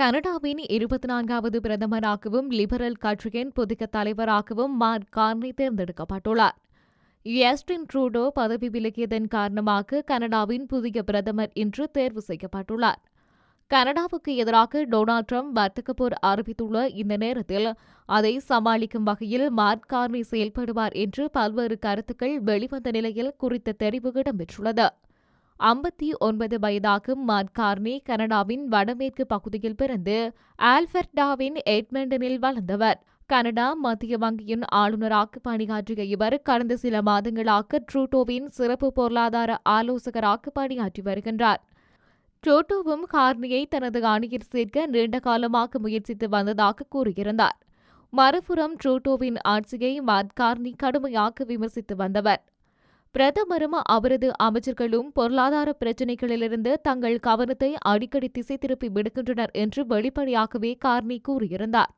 கனடாவின் இருபத்தி நான்காவது பிரதமராகவும் லிபரல் கட்சியின் புதிய தலைவராகவும் மார்க் கார்னி தேர்ந்தெடுக்கப்பட்டுள்ளார். எஸ்டின் ட்ரூடோ பதவி விலகியதன் காரணமாக கனடாவின் புதிய பிரதமர் இன்று தேர்வு செய்யப்பட்டுள்ளார். கனடாவுக்கு எதிராக டொனால்ட் ட்ரம்ப் வர்த்தக போர் அறிவித்துள்ள இந்த நேரத்தில் அதை சமாளிக்கும் வகையில் மார்க் கார்னி செயல்படுவார் என்று பல்வேறு கருத்துக்கள் வெளிவந்த நிலையில் குறித்த தெரிவு இடம்பெற்றுள்ளது. ஐம்பத்தி ஒன்பது வயதாகும் மார்க் கார்னி கனடாவின் வடமேற்கு பகுதியில் பிறந்து ஆல்பர்டாவின் எட்மண்டனில் வளர்ந்தவர். கனடா மத்திய வங்கியின் ஆளுநராக பணியாற்றிய இவர் கடந்த சில மாதங்களாக ட்ரூட்டோவின் சிறப்பு பொருளாதார ஆலோசகராக பணியாற்றி வருகின்றார். ட்ரூட்டோவும் கார்னியை தனது அணியில் சேர்க்க நீண்ட காலமாக முயற்சித்து வந்ததாக கூறியிருந்தார். மறுபுறம் ட்ரூட்டோவின் ஆட்சியை மார்க் கார்னி கடுமையாக விமர்சித்து வந்தவர். பிரதமரும் அவரது அமைச்சர்களும் பொருளாதார பிரச்சினைகளிலிருந்து தங்கள் கவனத்தை அடிக்கடி திசை திருப்பி விடுகின்றனர் என்று வெளிப்படையாகவே கார்னி கூறியிருந்தார்.